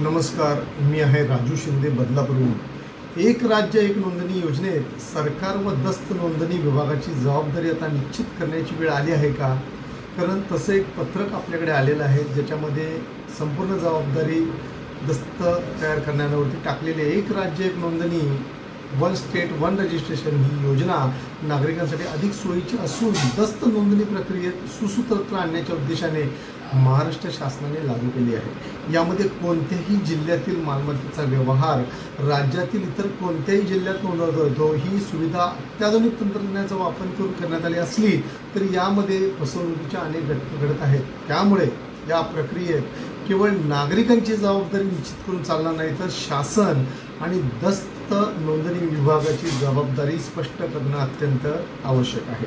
नमस्कार मी आहे राजू शिंदे बदलापूरहून. एक राज्य एक नोंदणी योजनेत सरकार व दस्त नोंदणी विभागाची जबाबदारी आता निश्चित करण्याची वेळ आली आहे का? कारण तसं एक पत्रक आपल्याकडे आलेलं आहे ज्याच्यामध्ये संपूर्ण जबाबदारी दस्त तयार करण्यावरती टाकलेली एक राज्य एक नोंदणी वन स्टेट वन रजिस्ट्रेशन ही योजना नागरिकांसाठी अधिक सोयीची असून दस्त नोंदणी प्रक्रियेत सुसूत्रता आणण्याच्या उद्देशाने महाराष्ट्र शासनाने लागू केली आहे. यामध्ये कोणत्याही जिल्ह्यातील मालमत्तेचा व्यवहार राज्यातील इतर कोणत्याही जिल्ह्यात नोंदवता येतो ही सुविधा अत्याधुनिक तंत्रज्ञानाचा वापर करून करण्यात आली असली तरी यामध्ये फसवणुकीच्या अनेक घटना घडत आहेत. त्यामुळे या प्रक्रियेत केवळ नागरिकांची जबाबदारी निश्चित करून चालणार नाही तर शासन आणि दस्त फक्त नोंदणी विभागाची जबाबदारी स्पष्ट करणं अत्यंत आवश्यक आहे.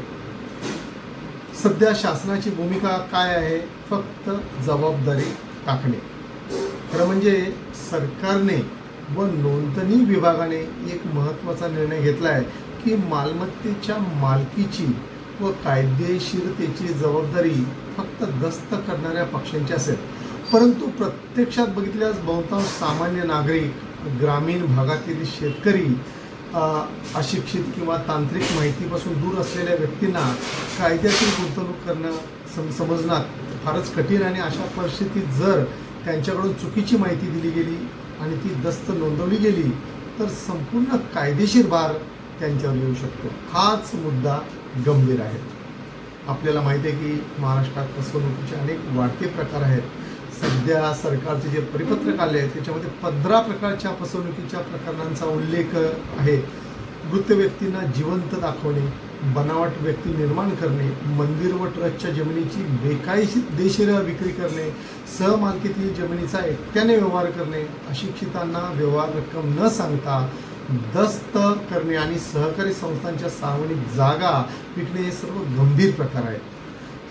सध्या शासनाची भूमिका काय आहे? फक्त जबाबदारी टाकणे. खरं म्हणजे सरकारने व नोंदणी विभागाने एक महत्त्वाचा निर्णय घेतला आहे की मालमत्तेच्या मालकीची व कायदेशीरतेची जबाबदारी फक्त दस्त करणाऱ्या पक्षांची असेल. परंतु प्रत्यक्षात बघितल्यास बहुतांश सामान्य नागरिक ग्रामीण भागातील शेतकरी अशिक्षित किंवा तांत्रिक माहितीपासून दूर असलेल्या व्यक्तींना कायद्यातील गुंतवणूक करणं सम समजणं फारच कठीण आणि अशा परिस्थितीत जर त्यांच्याकडून चुकीची माहिती दिली गेली आणि ती दस्त नोंदवली गेली तर संपूर्ण कायदेशीर भार त्यांच्यावर येऊ शकतो. हाच मुद्दा गंभीर आहे. आपल्याला माहिती आहे की महाराष्ट्रात फसवणुकीचे अनेक वाढते प्रकार आहेत. सध्या सरकारचे जे परिपत्रक आले आहे त्याच्यामध्ये पंधरा प्रकारच्या फसवणुकीच्या प्रकरणांचा उल्लेख आहे. मृत व्यक्तींना जिवंत दाखवणे बनावट व्यक्ती निर्माण करणे मंदिर व ट्रस्टच्या जमिनीची बेकायदेशीर विक्री करणे सहमालकीतील जमिनीचा एकट्याने व्यवहार करणे अशिक्षितांना व्यवहार रक्कम न सांगता दस्त करणे आणि सहकारी संस्थांच्या सार्वजनिक जागा विकणे हे सर्व गंभीर प्रकार आहेत.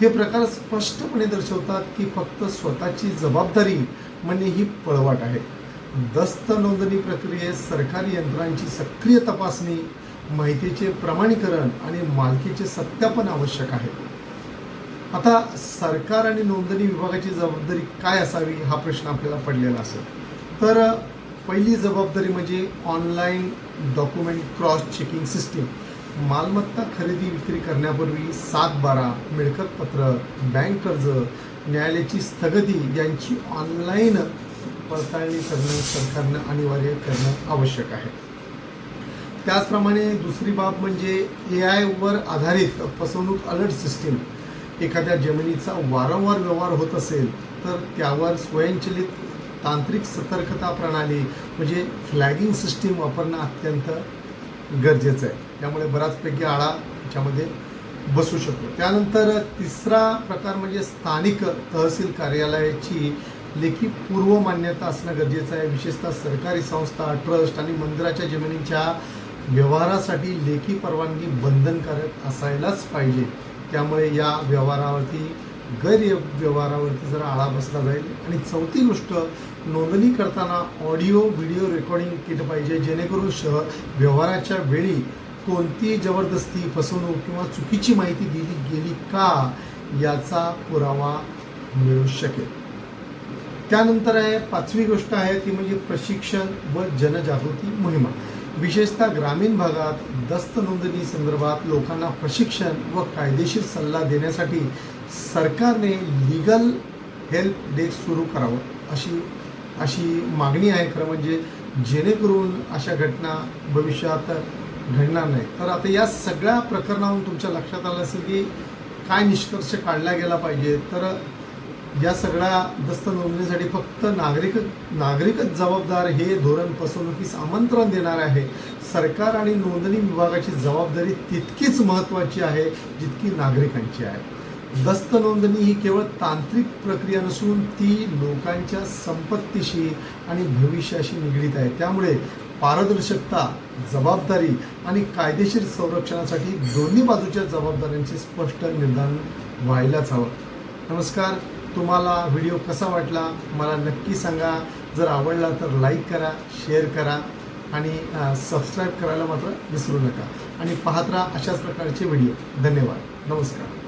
हे प्रकार स्पष्टपणे दर्शवतात की फक्त स्वतःची जबाबदारी म्हणणे ही पळवाट आहे. दस्त नोंदणी प्रक्रियेत सरकारी यंत्रांची सक्रिय तपासणी माहितीचे प्रमाणीकरण आणि मालकीचे सत्यापन आवश्यक आहे. आता सरकार आणि नोंदणी विभागाची जबाबदारी काय असावी हा प्रश्न आपल्याला पडलेला असेल. तर पहिली जबाबदारी म्हणजे online document cross checking system. मालमत्ता खरेदी विक्री करण्यापूर्वी सात बारा मिळकत पत्र बँक कर्ज न्यायालयाची स्थगिती यांची ऑनलाईन पडताळणी करणं सरकारनं अनिवार्य करणं आवश्यक आहे. त्याचप्रमाणे दुसरी बाब म्हणजे ए आयवर आधारित फसवणूक अलर्ट सिस्टीम. एखाद्या जमिनीचा वारंवार व्यवहार होत असेल तर त्यावर स्वयंचलित तांत्रिक सतर्कता प्रणाली म्हणजे फ्लॅगिंग सिस्टीम वापरणं अत्यंत गरजेचं आहे. त्यामुळे बराचपैकी आळा याच्यामध्ये बसू शकतो. त्यानंतर तिसरा प्रकार म्हणजे स्थानिक तहसील कार्यालयाची लेखी पूर्व मान्यता असणं गरजेचं आहे. विशेषतः सरकारी संस्था ट्रस्ट आणि मंदिराच्या जमिनीच्या व्यवहारासाठी लेखी परवानगी बंधनकारक असायलाच पाहिजे. त्यामुळे या व्यवहारावरती गैर व्यवहारावरती जरा आळा बसला जाईल. आणि चौथी गोष्ट नोंदणी करताना ऑडिओ व्हिडिओ रेकॉर्डिंग केलं पाहिजे जेणेकरून शह व्यवहाराच्या वेळी कोणती जबरदस्ती फसवणूक किंवा चुकीची माहिती दिली गेली का याचा पुरावा मिळू शकेल. त्यानंतर आहे पाचवी गोष्ट आहे ती म्हणजे प्रशिक्षण व जनजागृती मोहिमा. विशेषतः ग्रामीण भागात दस्त नोंदणी संदर्भात लोकांना प्रशिक्षण व कायदेशीर सल्ला देण्यासाठी सरकारने लीगल हेल्प डेस्क सुरू करावं अशी अशी मागणी आहे. खरं म्हणजे जेणेकरून अशा घटना भविष्यात घडणार नाही तर आता या सगळ्या प्रकरणावरून तुमच्या लक्षात आलं असेल की काय निष्कर्ष काढला गेला पाहिजे. तर या सगळ्या दस्त नोंदणीसाठी फक्त नागरिक नागरिकच जबाबदार हे धोरण फसवणुकीस आमंत्रण देणार आहे. सरकार आणि नोंदणी विभागाची जबाबदारी तितकीच महत्त्वाची आहे जितकी नागरिकांची आहे. दस्त नोंदणी ही केवळ तांत्रिक प्रक्रिया नसून ती लोकांच्या संपत्तीशी आणि भविष्याशी निगडीत आहे. त्यामुळे पारदर्शकता जबाबदारी आणि कायदेशीर संरक्षणासाठी दोन्ही बाजूच्या जबाबदाऱ्यांचे स्पष्ट निर्धारण व्हायलाच हवं. नमस्कार तुम्हाला व्हिडिओ कसा वाटला मला नक्की सांगा. जर आवडला तर लाईक करा शेअर करा आणि सबस्क्राईब करायला मात्र विसरू नका. आणि पाहत राहा अशाच प्रकारचे व्हिडिओ. धन्यवाद. नमस्कार.